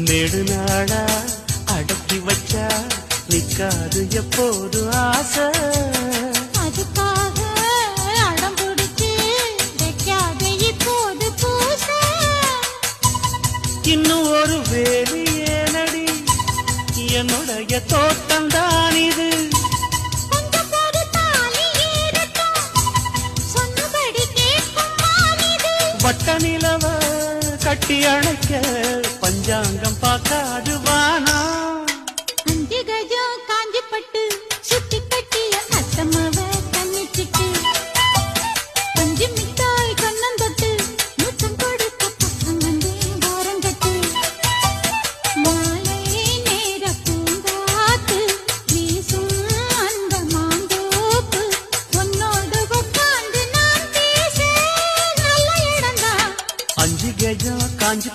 நெடுநாளா அடக்கி வச்சா நிக்காது எப்போது ஆசை? அதுக்காக அடம் பிடிச்சு வைக்காத இப்போது பூச. இன்னும் ஒரு வேலி ஏனடி என்னுடைய தோட்டம் தான் இது வட்ட நிலவ கட்டி அணைக்க கஜாங்கம் பார்க்க ஆடுவானா அஞ்சு கஜம் காஞ்சி பட்டு சுத்தி கட்டிய அத்தமாவ கண்ணிச்சிட்டு அஞ்சு மிட்டாய் கண்ணம் தொட்டு முத்தம் கொடுக்க பக்கம் வந்து ஓரம் கட்டு. மாலை நேர பூங்காத்து வீசும் அந்த மாந்தோப்பு உன்னோடு உட்கார்ந்து நான் பேச நல்ல இடம்தான் அஞ்சு கஜம் காஞ்சி